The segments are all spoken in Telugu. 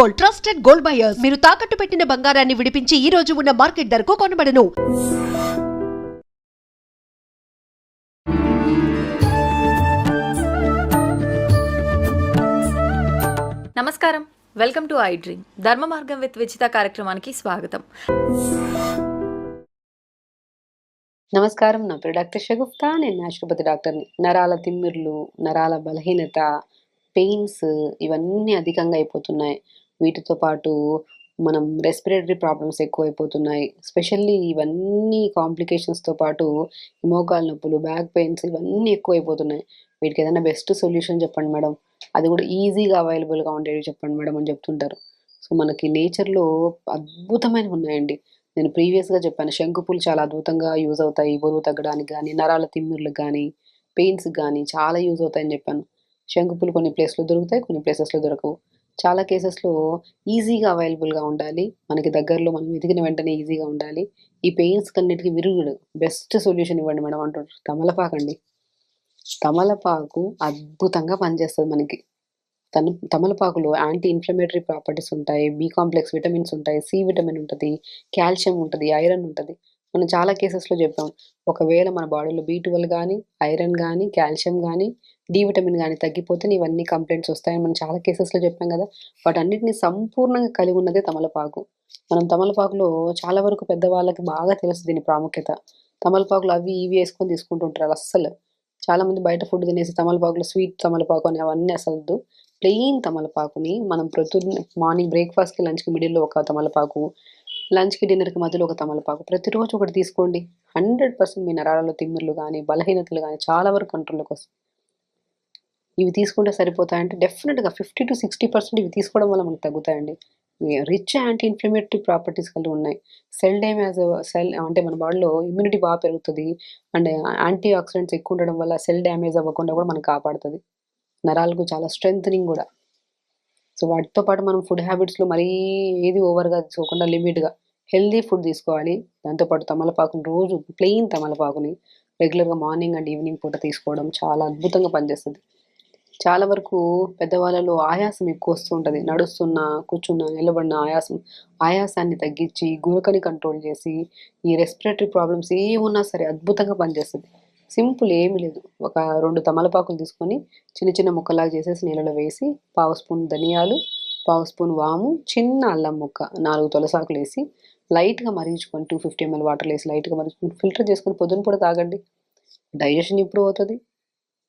Gold trusted gold buyers. మీరు తాకట్టు పెట్టిన బంగారాన్ని విడిపించి ఈ రోజు ఉన్న మార్కెట్ ధరకు కొనబడను. నమస్కారం. Welcome to I dream. Dharma Margam with విచిత కార్యక్రమానికి స్వాగతం. నమస్కారం. నా పేరు డాక్టర్ షగుప్తా నేను న్యాచురోపతి డాక్టర్ని నరాల తిమ్మిర్లు నరాల బలహీనత పెయిన్స్ ఇవన్నీ అధికంగా అయిపోతున్నాయి. వీటితో పాటు మనం రెస్పిరేటరీ ప్రాబ్లమ్స్ ఎక్కువైపోతున్నాయి. స్పెషల్లీ ఇవన్నీ కాంప్లికేషన్స్తో పాటు మోకాలు నొప్పులు బ్యాక్ పెయిన్స్ ఇవన్నీ ఎక్కువైపోతున్నాయి. వీటికి ఏదైనా బెస్ట్ సొల్యూషన్ చెప్పండి మేడం. అది కూడా ఈజీగా అవైలబుల్గా ఉండేవి చెప్పండి మేడం అని చెప్తుంటారు. సో మనకి నేచర్లో అద్భుతమైనవి ఉన్నాయండి. నేను ప్రీవియస్గా చెప్పాను శంకుపూలు చాలా అద్భుతంగా యూజ్ అవుతాయి. బరువు తగ్గడానికి కానీ నరాల తిమ్మిర్లకు కానీ పెయిన్స్ కానీ చాలా యూజ్ అవుతాయని చెప్పాను. శంకుపూలు కొన్ని ప్లేస్లో దొరుకుతాయి కొన్ని ప్లేసెస్లో దొరకవు. చాలా కేసెస్లో ఈజీగా అవైలబుల్గా ఉండాలి. మనకి దగ్గరలో మనం ఎదిగిన వెంటనే ఈజీగా ఉండాలి. ఈ పెయిన్స్ కన్నిటికీ విరుగుడు బెస్ట్ సొల్యూషన్ ఇవ్వండి మేడం వంట తమలపాకు అండి. తమలపాకు అద్భుతంగా పనిచేస్తుంది మనకి. తన తమలపాకులో యాంటీ ఇన్ఫ్లమేటరీ ప్రాపర్టీస్ ఉంటాయి. బి కాంప్లెక్స్ విటమిన్స్ ఉంటాయి. సి విటమిన్ ఉంటుంది. కాల్షియం ఉంటుంది. ఐరన్ ఉంటుంది. మనం చాలా కేసెస్లో చెప్పాం. ఒకవేళ మన బాడీలో బీ ట్వెల్వ్ కానీ ఐరన్ కానీ కాల్షియం కానీ డి విటమిన్ కానీ తగ్గిపోతే ఇవన్నీ కంప్లైంట్స్ వస్తాయని మనం చాలా కేసెస్లో చెప్పాం కదా. వాటన్నిటిని సంపూర్ణంగా కలిగి ఉన్నదే తమలపాకు. మనం తమలపాకులో చాలా వరకు పెద్దవాళ్ళకి బాగా తెలుసు దీని ప్రాముఖ్యత. తమలపాకులు అవి ఇవి వేసుకొని తీసుకుంటుంటారు అస్సలు. చాలా మంది బయట ఫుడ్ తినేసి తమలపాకులు స్వీట్ తమలపాకు అని అవన్నీ అసలు ప్లెయిన్ తమలపాకుని మనం ప్రతి మార్నింగ్ బ్రేక్ఫాస్ట్కి లంచ్కి మిడిల్లో ఒక తమలపాకు లంచ్కి డిన్నర్కి మధ్యలో ఒక తమలపాకు ప్రతిరోజు ఒకటి తీసుకోండి. హండ్రెడ్ పర్సెంట్ మీ నరాలలో తిమ్మిర్లు కానీ బలహీనతలు కానీ చాలా వరకు కంట్రోల్లోకి వస్తాయి. ఇవి తీసుకుంటే సరిపోతాయంటే డెఫినెట్గా ఫిఫ్టీ టు సిక్స్టీ పర్సెంట్ ఇవి తీసుకోవడం వల్ల మనకు తగ్గుతాయండి. రిచ్ యాంటీ ఇన్ఫ్లమేటరీ ప్రాపర్టీస్ కలిగి ఉన్నాయి. సెల్ డ్యామేజ్ సెల్ అంటే మన బాడీలో ఇమ్యూనిటీ బాగా పెరుగుతుంది. అండ్ యాంటీ ఆక్సిడెంట్స్ ఎక్కువ ఉండడం వల్ల సెల్ డ్యామేజ్ అవ్వకుండా కూడా మనకు కాపాడుతుంది. నరాలకు చాలా స్ట్రెంగ్త్నింగ్ కూడా. సో వాటితో పాటు మనం ఫుడ్ హ్యాబిట్స్లో మరీ ఏది ఓవర్గా తీసుకోకుండా లిమిట్గా హెల్దీ ఫుడ్ తీసుకోవాలి. దాంతోపాటు తమలపాకుని రోజు ప్లెయిన్ తమలపాకుని రెగ్యులర్గా మార్నింగ్ అండ్ ఈవినింగ్ పూట తీసుకోవడం చాలా అద్భుతంగా పనిచేస్తుంది. చాలా వరకు పెద్దవాళ్ళలో ఆయాసం ఎక్కువ వస్తూ ఉంటుంది నడుస్తున్నా కూర్చున్నా నిలబడిన ఆయాసం ఆయాసాన్ని తగ్గించి గురకని కంట్రోల్ చేసి ఈ రెస్పిరేటరీ ప్రాబ్లమ్స్ ఏమున్నా సరే అద్భుతంగా పనిచేస్తుంది. సింపుల్ ఏమీ లేదు. ఒక రెండు తమలపాకులు తీసుకొని చిన్న చిన్న ముక్కలాగా చేసేసి నీళ్ళలో వేసి పావు స్పూన్ ధనియాలు పావు స్పూన్ వాము చిన్న అల్లం ముక్క నాలుగు తులసాకులు వేసి లైట్గా మరిగించుకొని టూ ఫిఫ్టీ ఎంఎల్ వాటర్ వేసి లైట్గా మరిగించుకొని ఫిల్టర్ చేసుకొని పొద్దున పూట తాగండి. డైజెషన్ ఇంప్రూవ్ అవుతుంది?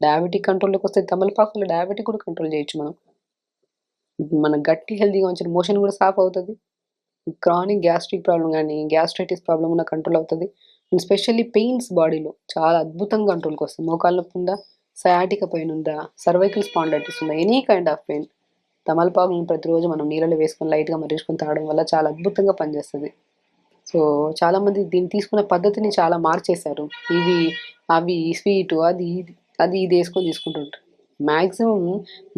డయాబెటిక్ కంట్రోల్లోకి వస్తే తమలపాకులో డయాబెటిక్ కూడా కంట్రోల్ చేయొచ్చు మనం. మన గట్టి హెల్తీగా ఉంచిన మోషన్ కూడా సాఫ్ అవుతుంది. క్రానిక్ గ్యాస్ట్రిక్ ప్రాబ్లం కానీ గ్యాస్ట్రైటిస్ ప్రాబ్లం ఉన్న కంట్రోల్ అవుతుంది. అండ్ స్పెషల్లీ పెయిన్స్ బాడీలో చాలా అద్భుతంగా కంట్రోల్కి వస్తుంది మోకాళ్ళ నొప్పి ఉందా? సయాటిక పెయిన్ ఉందా? సర్వైకల్ స్పాండైటిస్ ఉందా? ఎనీ కైండ్ ఆఫ్ పెయిన్ తమలపాకులను ప్రతిరోజు మనం నీళ్ళలో వేసుకొని లైట్గా మరిచుకొని తాగడం వల్ల చాలా అద్భుతంగా పనిచేస్తుంది. సో చాలామంది దీన్ని తీసుకున్న పద్ధతిని చాలా మార్చేశారు. ఇవి అవి స్వీటు అది ఇది. అది ఇది వేసుకొని తీసుకుంటుంటారు. మ్యాక్సిమం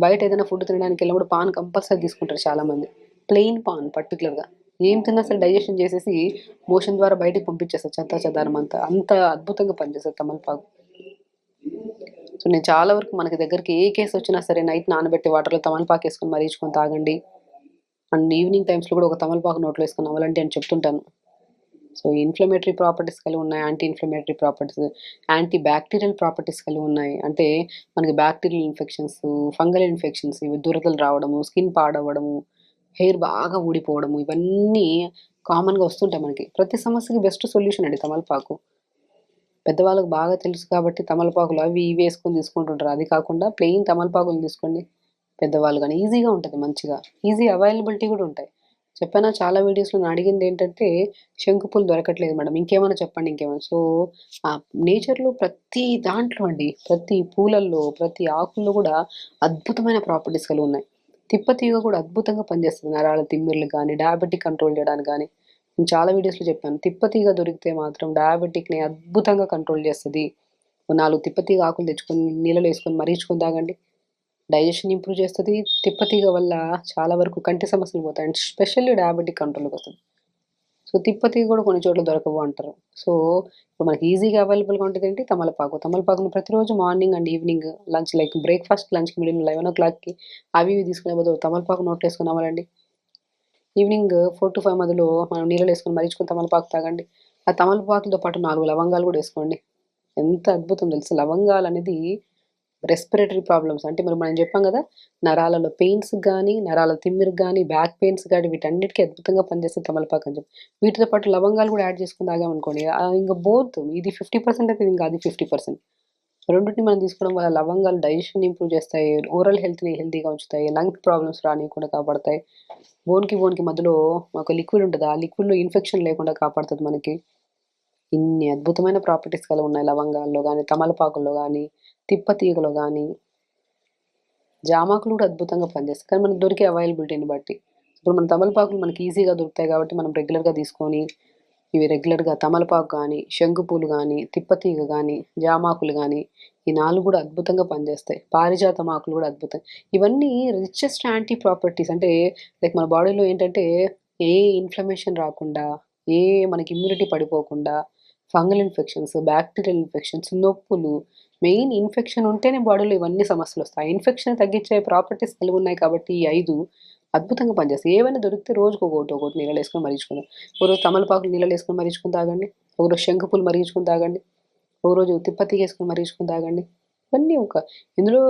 బయట ఏదైనా ఫుడ్ తినడానికి వెళ్ళినప్పుడు పాన్ కంపల్సరీ తీసుకుంటారు చాలామంది. ప్లెయిన్ పాన్ పర్టికులర్గా ఏం తిన్నా సరే డైజెషన్ చేసేసి మోషన్ ద్వారా బయటికి పంపించేస్తారు చెత్త చెదారం అంతా. అంత అద్భుతంగా పనిచేస్తారు తమలపాకు. సో నేను చాలా వరకు మనకి దగ్గరికి ఏ కేసు వచ్చినా సరే నైట్ నానబెట్టి వాటర్లో తమలపాకు వేసుకొని మరీచుకొని తాగండి. అండ్ ఈవినింగ్ టైమ్స్లో కూడా ఒక తమలపాకు నోట్లో వేసుకొని అవ్వాలంటే అని చెప్తుంటాను. సో ఇన్ఫ్లమేటరీ ప్రాపర్టీస్ కలిగి ఉన్నాయి anti inflammatory properties anti bacterial properties కలిగి ఉన్నాయి. అంటే మనకి బ్యాక్టీరియల్ ఇన్ఫెక్షన్స్ ఫంగల్ ఇన్ఫెక్షన్స్ ఇవి దురదలు రావడము స్కిన్ పాడవడము హెయిర్ బాగా ఊడిపోవడము ఇవన్నీ కామన్గా వస్తుంటాయి మనకి. ప్రతి సమస్యకి బెస్ట్ సొల్యూషన్ అండి తమలపాకు. పెద్దవాళ్ళకి బాగా తెలుసు కాబట్టి తమలపాకులు అవి ఇవి వేసుకొని తీసుకుంటుంటారు. అది కాకుండా ప్లెయిన్ తమలపాకులు తీసుకోండి. పెద్దవాళ్ళు కానీ ఈజీగా ఉంటుంది మంచిగా. ఈజీ అవైలబిలిటీ కూడా ఉంటాయి. చెప్పానా చాలా వీడియోస్లో నేను అడిగింది ఏంటంటే శంకుపూలు దొరకట్లేదు మేడం. ఇంకేమైనా చెప్పండి ఇంకేమైనా. సో ఆ నేచర్లో ప్రతి దాంట్లో అండి ప్రతి పూలల్లో ప్రతి ఆకుల్లో కూడా అద్భుతమైన ప్రాపర్టీస్ కలిగి ఉన్నాయి. తిప్పతీగ కూడా అద్భుతంగా పనిచేస్తుంది. నరాల తిమ్మిర్లు కానీ డయాబెటిక్ కంట్రోల్ చేయడానికి కానీ. నేను చాలా వీడియోస్లో చెప్పాను. తిప్పతీగ దొరికితే మాత్రం డయాబెటిక్ని అద్భుతంగా కంట్రోల్ చేస్తుంది. నాలుగు తిప్పతీగ ఆకులు తెచ్చుకొని నీళ్ళలో వేసుకొని మరీచుకొని తాగండి. డైజెషన్ ఇంప్రూవ్ చేస్తుంది తిప్పతీగ వల్ల చాలా వరకు కంటి సమస్యలు పోతాయి. అండ్ స్పెషల్లీ డయాబెటిక్ కంట్రోల్కి వస్తుంది సో తిప్పతీగ కూడా కొన్ని చోట్ల దొరకవు అంటారు. సో ఇప్పుడు మనకి ఈజీగా అవైలబుల్గా ఉంటుంది ఏంటి? తమలపాకు. తమలపాకును ప్రతిరోజు morning and evening lunch like breakfast లంచ్కి మిడిల్ లెవెన్ ఓ క్లాక్కి అవి ఇవి తీసుకునే బదులు తమలపాకు నోట్ వేసుకుని ఈవినింగ్ ఫోర్ టు ఫైవ్ మధ్యలో మనం నీళ్ళు వేసుకొని మరిచుకుని తమలపాకు తాగండి. ఆ తమలపాకులతో పాటు నాలుగు లవంగాలు కూడా వేసుకోండి. ఎంత అద్భుతం తెలుసు? లవంగాలు అనేది రెస్పిరేటరీ ప్రాబ్లమ్స్ అంటే మరి మనం చెప్పాం కదా నరాలలో పెయిన్స్ కానీ నరాల తిమ్మిరికి కానీ బ్యాక్ పెయిన్స్ కానీ వీటన్నిటికీ అద్భుతంగా పనిచేస్తుంది తమలపాకు అని చెప్పి. వీటితో పాటు లవంగాలు కూడా యాడ్ చేసుకుని తాగామనుకోండి ఇంకా బోత్ ఇది ఫిఫ్టీ పర్సెంట్ అయితే ఇంకా అది ఫిఫ్టీ పర్సెంట్ రెండింటిని మనం తీసుకోవడం వల్ల లవంగాలు డైజెషన్ ఇంప్రూవ్ చేస్తాయి ఓరల్ హెల్త్ని హెల్తీగా ఉంచుతాయి లంగ్ ప్రాబ్లమ్స్ రానియకుండా కాపాడతాయి. బోన్కి బోన్కి మధ్యలో ఒక లిక్విడ్ ఉంటుంది. ఆ లిక్విడ్లో ఇన్ఫెక్షన్ లేకుండా కాపాడుతుంది మనకి. ఇన్ని అద్భుతమైన ప్రాపర్టీస్ కలిగి ఉన్నాయి లవంగాల్లో కానీ తమలపాకుల్లో కానీ తిప్పతీగలు కానీ జామాకులు కూడా అద్భుతంగా పనిచేస్తాయి. కానీ మనకు దొరికే అవైలబిలిటీని బట్టి. ఇప్పుడు మన తమలపాకులు మనకి ఈజీగా దొరుకుతాయి కాబట్టి మనం రెగ్యులర్గా తీసుకొని ఇవి రెగ్యులర్గా తమలపాకు కానీ శంకుపూలు కానీ తిప్పతీగ కానీ జామాకులు కానీ ఈ నాలుగు కూడా అద్భుతంగా పనిచేస్తాయి. పారిజాతం ఆకులు కూడా అద్భుతం. ఇవన్నీ రిచెస్ట్ యాంటీ ప్రాపర్టీస్ అంటే లైక్ మన బాడీలో ఏంటంటే ఏ ఇన్ఫ్లమేషన్ రాకుండా ఏ మనకి ఇమ్యూనిటీ పడిపోకుండా ఫంగల్ ఇన్ఫెక్షన్స్ బ్యాక్టీరియల్ ఇన్ఫెక్షన్స్ నొప్పులు మెయిన్ ఇన్ఫెక్షన్ ఉంటేనే బాడీలో ఇవన్నీ సమస్యలు వస్తాయి. ఇన్ఫెక్షన్ తగ్గించే ప్రాపర్టీస్ కలిగి ఉన్నాయి కాబట్టి ఈ ఐదు అద్భుతంగా పనిచేస్తాయి. ఏవైనా దొరికితే రోజుకు ఒకటి ఒకటి నీళ్ళు వేసుకొని మరిగించుకుందాం. ఒకరోజు తమలపాకులు నీళ్ళు వేసుకొని మరిగించుకుని తాగండి. ఒకరోజు శంకుపూలు మరిగించుకుని తాగండి. ఒకరోజు తిప్పతి వేసుకొని మరిగించుకుని తాగండి. ఇవన్నీ ఒక ఇందులో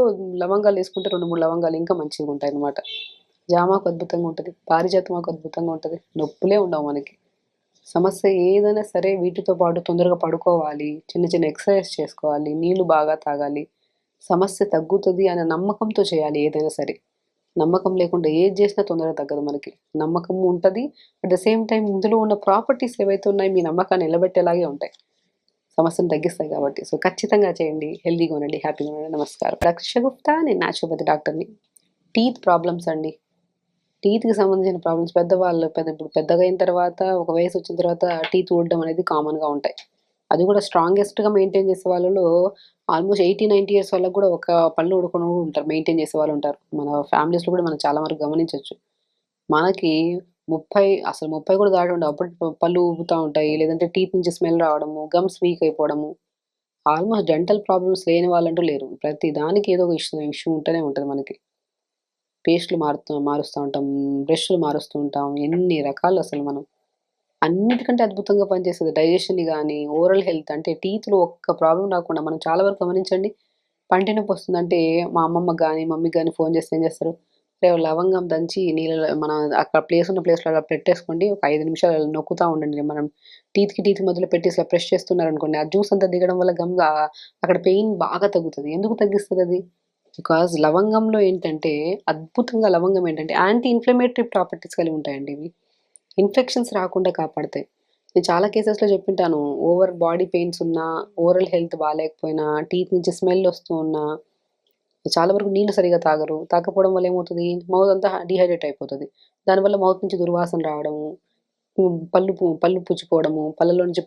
లవంగాలు వేసుకుంటే రెండు మూడు లవంగాలు ఇంకా మంచిగా ఉంటాయి అన్నమాట జామాకు అద్భుతంగా ఉంటుంది. పారిజాతమాకు అద్భుతంగా ఉంటుంది. నొప్పులే ఉండవు మనకి. సమస్య ఏదైనా సరే వీటితో పాటు తొందరగా పడుకోవాలి చిన్న చిన్న ఎక్సర్సైజ్ చేసుకోవాలి నీళ్ళు బాగా తాగాలి. సమస్య తగ్గుతుంది అనే నమ్మకంతో చేయాలి ఏదైనా సరే. నమ్మకం లేకుండా ఏది చేసినా తొందరగా తగ్గదు మనకి. నమ్మకం ఉంటుంది అట్ ద సేమ్ టైం ఇందులో ఉన్న ప్రాపర్టీస్ ఏవైతే ఉన్నాయో మీ నమ్మకాన్ని నిలబెట్టేలాగే ఉంటాయి. సమస్యను తగ్గిస్తాయి కాబట్టి. సో ఖచ్చితంగా చేయండి. హెల్దీగా ఉండండి హ్యాపీగా ఉండండి. నమస్కారం. రక్ష గుప్తా నేను నాచురోపతి డాక్టర్ని. టీత్ ప్రాబ్లమ్స్ అండి. టీత్కి సంబంధించిన ప్రాబ్లమ్స్ పెద్దవాళ్ళు పెద్ద ఇప్పుడు పెద్దగా అయిన తర్వాత ఒక వయసు వచ్చిన తర్వాత టీత్ ఊడడం అనేది కామన్గా ఉంటాయి. అది కూడా స్ట్రాంగెస్ట్గా మెయింటైన్ చేసే వాళ్ళలో ఆల్మోస్ట్ ఎయిటీ నైంటీ ఇయర్స్ వాళ్ళకి కూడా ఒక పళ్ళు ఊడుకొని కూడా ఉంటారు. మెయింటైన్ చేసే వాళ్ళు ఉంటారు. మన ఫ్యామిలీస్లో కూడా మనం చాలా వరకు గమనించవచ్చు మనకి ముప్పై అసలు ముప్పై కూడా దాటి ఉండవు. అప్పుడు పళ్ళు ఊపుతూ ఉంటాయి. లేదంటే టీత్ నుంచి స్మెల్ రావడము గమ్స్ వీక్ అయిపోవడము. ఆల్మోస్ట్ డెంటల్ ప్రాబ్లమ్స్ లేని వాళ్ళంటూ లేరు. ప్రతి దానికి ఏదో ఒక ఇష్యూ ఇష్యూ ఉంటూనే ఉంటుంది మనకి. పేస్ట్లు మారుతూ మారుస్తూ ఉంటాం బ్రష్లు మారుస్తూ ఉంటాం ఎన్ని రకాలు అసలు మనం. అన్నిటికంటే అద్భుతంగా పనిచేస్తుంది డైజెషన్ కానీ ఓవరాల్ హెల్త్ అంటే టీత్లో ఒక్క ప్రాబ్లం రాకుండా మనం చాలా వరకు గమనించండి. పంటి నొప్పి వస్తుందంటే మా అమ్మమ్మ కానీ మమ్మీకి కానీ ఫోన్ చేస్తే ఏం చేస్తారు? రేపు లవంగం దంచి నీళ్ళ మన అక్కడ ప్లేస్ ఉన్న ప్లేస్లో అలా పెట్టేసుకోండి ఒక ఐదు నిమిషాలు నొక్కుతూ ఉండండి. మనం టీత్కి టీత్ మధ్యలో పెట్టేసి ఇలా ప్రెష్ చేస్తున్నారు అనుకోండి ఆ జ్యూస్ అంతా దిగడం వల్ల గమ్ అక్కడ పెయిన్ బాగా తగ్గుతుంది. ఎందుకు తగ్గిస్తుంది అది? బికాజ్ లవంగంలో ఏంటంటే అద్భుతంగా లవంగం ఏంటంటే యాంటీ ఇన్ఫ్లమేటరీ ప్రాపర్టీస్ కలిగి ఉంటాయండి ఇవి. ఇన్ఫెక్షన్స్ రాకుండా కాపాడతాయి. నేను చాలా కేసెస్లో చెప్పింటాను. ఓవర్ బాడీ పెయిన్స్ ఉన్నా ఓరల్ హెల్త్ బాగాలేకపోయినా టీత్ నుంచి స్మెల్ వస్తూ ఉన్నా చాలా వరకు నీళ్ళు సరిగా తాగరు. తాగకపోవడం వల్ల ఏమవుతుంది? మౌత్ అంతా డిహైడ్రేట్ అయిపోతుంది. దానివల్ల మౌత్ నుంచి దుర్వాసన రావడము పళ్ళు పళ్ళు పుచ్చుకోవడము పళ్ళలో నుంచి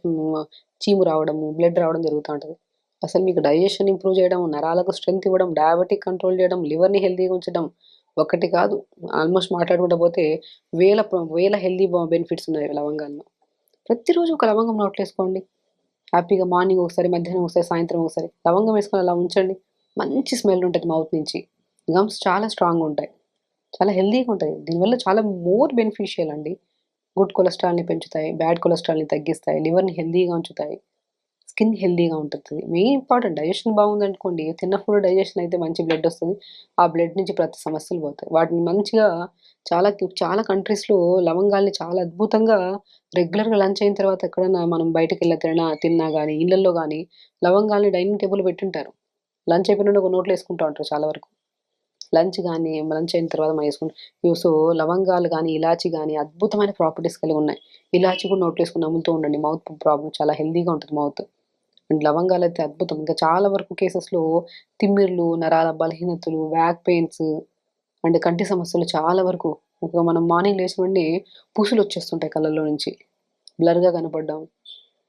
చీము రావడము బ్లడ్ రావడం జరుగుతూ ఉంటుంది. అసలు మీకు డైజెషన్ ఇంప్రూవ్ చేయడం నరాలకు స్ట్రెంగ్త్ ఇవ్వడం డయాబెటిక్ కంట్రోల్ చేయడం లివర్ని హెల్తీగా ఉంచడం ఒకటి కాదు. ఆల్మోస్ట్ మాట్లాడుకుంటూ పోతే వేల వేల హెల్దీ బెనిఫిట్స్ ఉన్నాయి లవంగాల్లో. ప్రతిరోజు ఒక లవంగం నోట్లేసుకోండి హ్యాపీగా మార్నింగ్ ఒకసారి మధ్యాహ్నం ఒకసారి సాయంత్రం ఒకసారి లవంగం వేసుకొని అలా ఉంచండి. మంచి స్మెల్ ఉంటుంది మౌత్ నుంచి. గమ్స్ చాలా స్ట్రాంగ్ ఉంటాయి. చాలా హెల్దీగా ఉంటాయి. దీనివల్ల చాలా మోర్ బెనిఫిషియల్ అండి. గుడ్ కొలెస్ట్రాల్ని పెంచుతాయి బ్యాడ్ కొలెస్ట్రాల్ని తగ్గిస్తాయి లివర్ని హెల్దీగా ఉంచుతాయి. స్కిన్ హెల్దీగా ఉంటుంది. మెయిన్ ఇంపార్టెంట్ డైజెషన్ బాగుంది అనుకోండి తిన్న ఫుడ్ డైజెషన్ అయితే మంచి బ్లడ్ వస్తుంది. ఆ బ్లడ్ నుంచి ప్రతి సమస్యలు పోతాయి. వాటిని మంచిగా చాలా చాలా కంట్రీస్లో లవంగాల్ని చాలా అద్భుతంగా రెగ్యులర్గా లంచ్ అయిన తర్వాత ఎక్కడైనా మనం బయటకు వెళ్ళి తిన్నా తిన్నా కానీ ఇళ్ళల్లో కానీ లవంగాల్ని డైనింగ్ టేబుల్ పెట్టుంటారు. లంచ్ అయిపోయిన ఒక నోట్లో వేసుకుంటూ ఉంటారు చాలా వరకు. లంచ్ కానీ లంచ్ అయిన తర్వాత మనం వేసుకుంటాం సో లవంగాలు కానీ ఇలాచి కానీ అద్భుతమైన ప్రాపర్టీస్ కలిగి ఉన్నాయి. ఇలాచి కూడా నోట్లో వేసుకుని నమ్ముతూ ఉండండి. మౌత్ ప్రాబ్లం చాలా హెల్దీగా ఉంటుంది మౌత్. అండ్ లవంగాలు అయితే అద్భుతం. ఇంకా చాలా వరకు కేసెస్లో తిమ్మిర్లు నరాల బలహీనతలు బ్యాక్ పెయిన్స్ అండ్ కంటి సమస్యలు చాలా వరకు. ఒక మనం మార్నింగ్ లేచిన వెంటనే పూసులు వచ్చేస్తుంటాయి కళ్ళల్లో నుంచి. బ్లర్గా కనపడడం.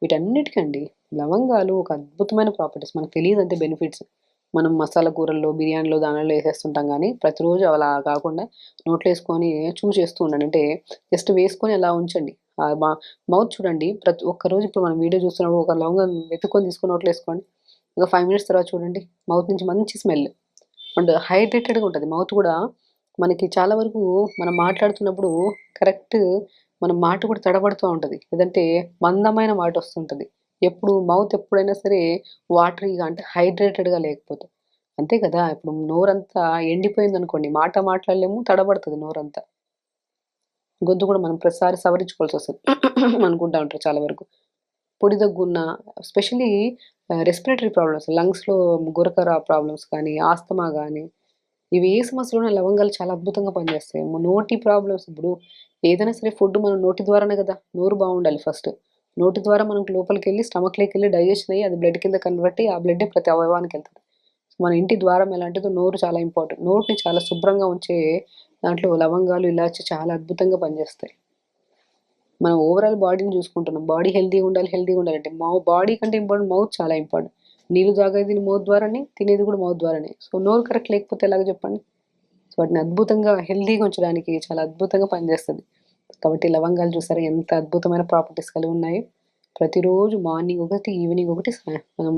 వీటన్నిటికండి లవంగాలు ఒక అద్భుతమైన ప్రాపర్టీస్ మనకు తెలియదు అంతే బెనిఫిట్స్ మనం మసాలా కూరల్లో బిర్యానీలో దానిలో వేసేస్తుంటాం కానీ ప్రతిరోజు అలా కాకుండా నోట్లో వేసుకొని చూ చేస్తూ ఉండండి. అంటే జస్ట్ వేసుకొని అలా ఉంచండి. మౌత్ చూడండి. ప్రతి ఒక్క రోజు ఇప్పుడు మనం వీడియో చూస్తున్నప్పుడు ఒక లవంగం వెతుక్కొని తీసుకొని నోట్లో వేసుకోండి. ఒక ఫైవ్ మినిట్స్ తర్వాత చూడండి. మౌత్ నుంచి మంచి స్మెల్ అండ్ హైడ్రేటెడ్గా ఉంటుంది. మౌత్ కూడా మనకి చాలా వరకు మనం మాట్లాడుతున్నప్పుడు కరెక్ట్ మన మాట కూడా తడబడుతూ ఉంటుంది. లేదంటే మందమైన మాట వస్తుంటుంది. ఎప్పుడు మౌత్ ఎప్పుడైనా సరే వాటరీగా అంటే హైడ్రేటెడ్గా లేకపోతే. అంతే కదా? ఇప్పుడు నోరంతా ఎండిపోయింది అనుకోండి మాట మాట్లాడలేము తడబడుతుంది నోరంతా. గొంతు కూడా మనం ప్రతిసారి సవరించుకోవాల్సి వస్తుంది. అనుకుంటా ఉంటారు చాలా వరకు. పొడి దగ్గున్న స్పెషలీ రెస్పిరేటరీ ప్రాబ్లమ్స్ లంగ్స్లో గురకర ప్రాబ్లమ్స్ కానీ ఆస్తమా కానీ ఇవి ఏ సమస్యలు లవంగాలు చాలా అద్భుతంగా పనిచేస్తాయి. నోటి ప్రాబ్లమ్స్ ఇప్పుడు ఏదైనా సరే ఫుడ్ మనం నోటి ద్వారానే కదా నోరు బాగుండాలి ఫస్ట్ నోటి ద్వారా మనకు లోపలికి వెళ్ళి స్టమక్లోకి వెళ్ళి డైజెషన్ అయ్యి అది బ్లడ్ కింద కన్వర్ట్ ఆ బ్లడ్ ప్రతి అవయవానికి వెళ్తుంది. మన ఇంటి ద్వారం ఎలాంటిదో నోరు చాలా ఇంపార్టెంట్ నోటిని చాలా శుభ్రంగా ఉంచే దాంట్లో లవంగాలు ఇలాచి చాలా అద్భుతంగా పనిచేస్తాయి. మనం ఓవరాల్ బాడీని చూసుకుంటున్నాం. బాడీ హెల్తీగా ఉండాలి హెల్తీగా ఉండాలంటే మా బాడీ కంటే ఇంపార్టెంట్ మౌత్ చాలా ఇంపార్టెంట్ నీళ్ళు తాగేది మౌత్ ద్వారానే తినేది కూడా మౌత్ ద్వారానే. సో నోరు కరెక్ట్ లేకపోతే ఎలాగ చెప్పండి? సో వాటిని అద్భుతంగా హెల్తీగా ఉంచడానికి చాలా అద్భుతంగా పనిచేస్తుంది. కాబట్టి లవంగాలు చూసారా ఎంత అద్భుతమైన ప్రాపర్టీస్ కలిగి ఉన్నాయి. ప్రతిరోజు మార్నింగ్ ఒకటి ఈవినింగ్ ఒకటి మనం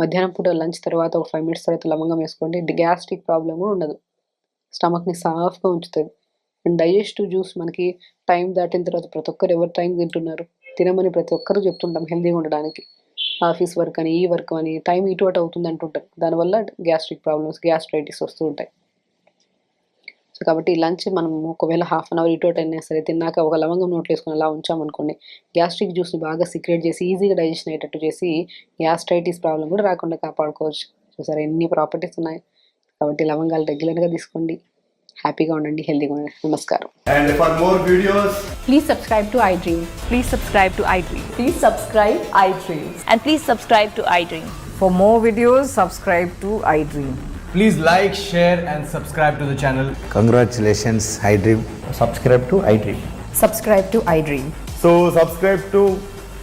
మధ్యాహ్నం పూట లంచ్ తర్వాత ఒక ఫైవ్ మినిట్స్ తర్వాత లవంగం వేసుకోండి. గ్యాస్ట్రిక్ ప్రాబ్లం కూడా ఉండదు. స్టమక్ని సాఫ్గా ఉంచుతుంది అండ్ డైజెస్టివ్ జ్యూస్ మనకి టైం దాటిన తర్వాత ప్రతి ఒక్కరు ఎవరు టైం తింటున్నారు? తినమని ప్రతి ఒక్కరు చెప్తుంటాం హెల్తీగా ఉండడానికి. ఆఫీస్ వర్క్ అని ఈ వర్క్ అని టైం ఇటు అటు అవుతుంది అంటుంటారు దానివల్ల గ్యాస్ట్రిక్ ప్రాబ్లమ్స్ గ్యాస్ట్రైటిస్ వస్తూ ఉంటాయి. సో కాబట్టి లంచ్ మనం ఒకవేళ హాఫ్ అన్ అవర్ ఇటు అటు అయినా సరే తిన్నాక ఒక లవంగం నోట్లు వేసుకుని అలా ఉంచామనుకోండి గ్యాస్ట్రిక్ జ్యూస్ని బాగా సీక్రెట్ చేసి ఈజీగా డైజెషన్ అయ్యేటట్టు చేసి గ్యాస్ట్రైటిస్ ప్రాబ్లం కూడా రాకుండా కాపాడుకోవచ్చు. చూసారా ఎన్ని ప్రాపర్టీస్ ఉన్నాయి? కాబట్టి లవంగాలు రెగ్యులర్గా తీసుకోండి హ్యాపీగా ఉండండి హెల్తీగా ఉండండి నమస్కారం And for more videos, Please subscribe to iDream. Please subscribe to iDream. Please subscribe iDream. And please subscribe to iDream. For more videos, subscribe to iDream. Please like, share, and subscribe to the channel. Congratulations, iDream. subscribe to iDream. Subscribe to iDream. so subscribe to iDream Media. I